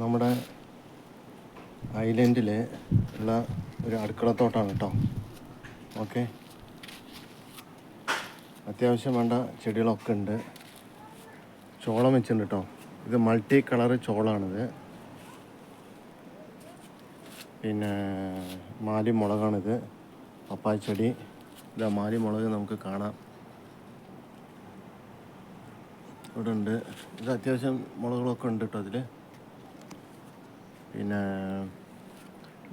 നമ്മുടെ ഐലൻഡിൽ ഉള്ള ഒരു അടുക്കളത്തോട്ടാണ് കേട്ടോ. ഓക്കെ. അത്യാവശ്യം വേണ്ട ചെടികളൊക്കെ ഉണ്ട്. ചോളം വെച്ചിട്ടുണ്ട് കേട്ടോ. ഇത് മൾട്ടി കളർ ചോളാണിത്. പിന്നെ മാലി മുളകാണിത്. പപ്പായ ചെടി. ഇതാ മാലി മുളക് നമുക്ക് കാണാം. ഇവിടെ ഉണ്ട് ഇത് അത്യാവശ്യം മുളകളൊക്കെ ഉണ്ട് കേട്ടോ അതിൽ പിന്നെ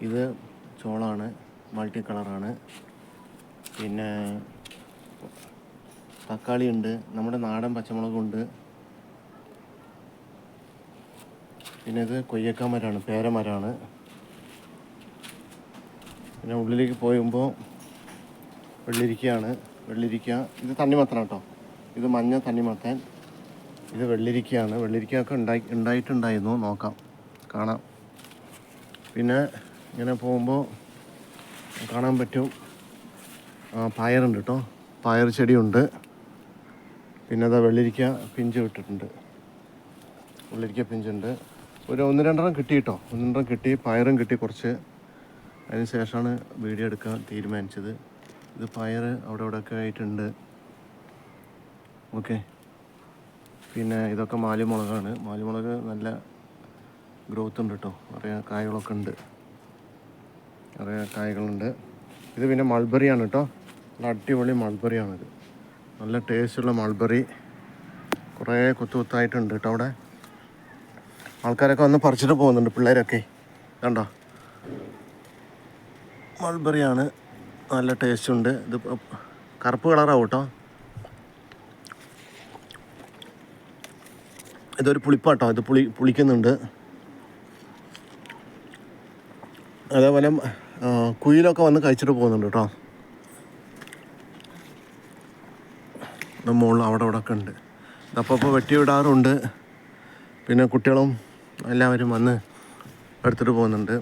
ഇത് ചോളാണ് മൾട്ടി കളറാണ് പിന്നെ തക്കാളി ഉണ്ട് നമ്മുടെ നാടൻ പച്ചമുളകുണ്ട്. പിന്നെ ഇത് കൊയ്യക്ക മരമാണ് പേരമരമാണ് പിന്നെ ഉള്ളിലേക്ക് പോയുമ്പോൾ വെള്ളിരിക്കയാണ് വെള്ളിരിക്ക. ഇത് തണ്ണിമത്തന കേട്ടോ ഇത് മഞ്ഞ തണ്ണിമത്തൻ. ഇത് വെള്ളിരിക്കയാണ്. വെള്ളിരിക്കയൊക്കെ ഉണ്ടായി ഉണ്ടായിട്ടുണ്ടായിരുന്നു. നോക്കാം. കാണാം. പിന്നെ ഇങ്ങനെ പോകുമ്പോൾ കാണാൻ പറ്റും. പയറുണ്ട് കേട്ടോ പയർ ചെടിയുണ്ട്. പിന്നെ അതാ വെള്ളിരിക്ക പിഞ്ച് വിട്ടിട്ടുണ്ട്. വെള്ളിരിക്ക പിഞ്ചുണ്ട്. ഒരു ഒന്ന് രണ്ടെണ്ണം കിട്ടി കേട്ടോ ഒന്ന് രണ്ടെണ്ണം കിട്ടി. പയറും കിട്ടി കുറച്ച്. അതിന് ശേഷമാണ് വീഡിയോ എടുക്കാൻ തീരുമാനിച്ചത്. ഇത് പയർ അവിടെ ഇവിടെ ഒക്കെ ആയിട്ടുണ്ട്. ഓക്കെ. പിന്നെ ഇതൊക്കെ മാലിമുളകാണ്. മാലിമുളക് നല്ല ഗ്രോത്ത് ഉണ്ട് കേട്ടോ നിറയെ കായകളൊക്കെ ഉണ്ട്. നിറയെ കായകളുണ്ട്. ഇത് പിന്നെ മൾബറിയാണ് കേട്ടോ നല്ല അടിപൊളി മൾബറിയാണിത് നല്ല ടേസ്റ്റുള്ള മൾബറി കുറേ കൊത്തു കൊത്തായിട്ടുണ്ട് കേട്ടോ അവിടെ. ആൾക്കാരൊക്കെ വന്ന് പറിച്ചിട്ട് പോകുന്നുണ്ട് പിള്ളേരൊക്കെ. കണ്ടോ? മൾബറിയാണ് നല്ല ടേസ്റ്റ് ഉണ്ട്. ഇത് കറുപ്പ് കളറാവും കേട്ടോ ഇതൊരു പുളിപ്പാട്ടോ ഇത് പുളി പുളിക്കുന്നുണ്ട്. അതേപോലെ കുയിലൊക്കെ വന്ന് കഴിച്ചിട്ട് പോകുന്നുണ്ട് കേട്ടോ മുകളിൽ അവിടെ അവിടെ ഒക്കെ ഉണ്ട്. അപ്പോൾ ഇപ്പോൾ വെട്ടി പിന്നെ കുട്ടികളും എല്ലാവരും വന്ന് എടുത്തിട്ട് പോകുന്നുണ്ട്.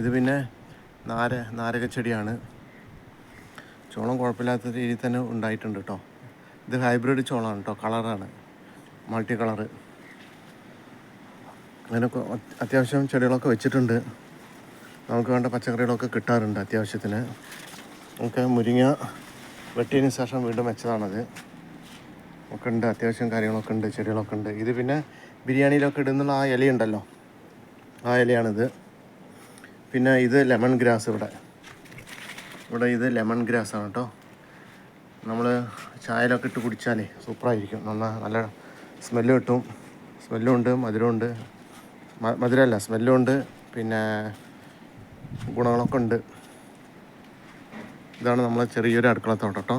ഇത് പിന്നെ നാര നാരക ചെടിയാണ്. ചോളം കുഴപ്പമില്ലാത്ത രീതിയിൽ തന്നെ ഉണ്ടായിട്ടുണ്ട് കേട്ടോ ഇത് ഹൈബ്രിഡ് ചോളമാണ് കേട്ടോ കളറാണ്. മൾട്ടി കളറ് അങ്ങനെ അത്യാവശ്യം ചെടികളൊക്കെ വെച്ചിട്ടുണ്ട്. നമുക്ക് വേണ്ട പച്ചക്കറികളൊക്കെ കിട്ടാറുണ്ട് അത്യാവശ്യത്തിന്. നമുക്ക് മുരിങ്ങ വെട്ടിയതിന് ശേഷം വീണ്ടും വെച്ചതാണത്. ഒക്കെ ഉണ്ട് അത്യാവശ്യം കാര്യങ്ങളൊക്കെ ഉണ്ട് ചെടികളൊക്കെ ഉണ്ട്. ഇത് പിന്നെ ബിരിയാണിയിലൊക്കെ ഇടുന്ന ആ ഇലയുണ്ടല്ലോ. ആ ഇലയാണിത്. പിന്നെ ഇത് ലെമൺ ഗ്രാസ് ഇവിടെ. ഇവിടെ ഇത് ലെമൺ ഗ്രാസ് ആണ് കേട്ടോ. നമ്മൾ ചായയിലൊക്കെ ഇട്ട് കുടിച്ചാലേ സൂപ്പറായിരിക്കും. നന്നാ നല്ല സ്മെല്ല് കിട്ടും. സ്മെല്ലും ഉണ്ട് മധുരമുണ്ട് മധുരമല്ല സ്മെല്ലും ഉണ്ട്. പിന്നെ ഗുണങ്ങളൊക്കെ ഉണ്ട്. ഇതാണ് നമ്മളെ ചെറിയൊരു അടുക്കളത്തോട്ടം കേട്ടോ.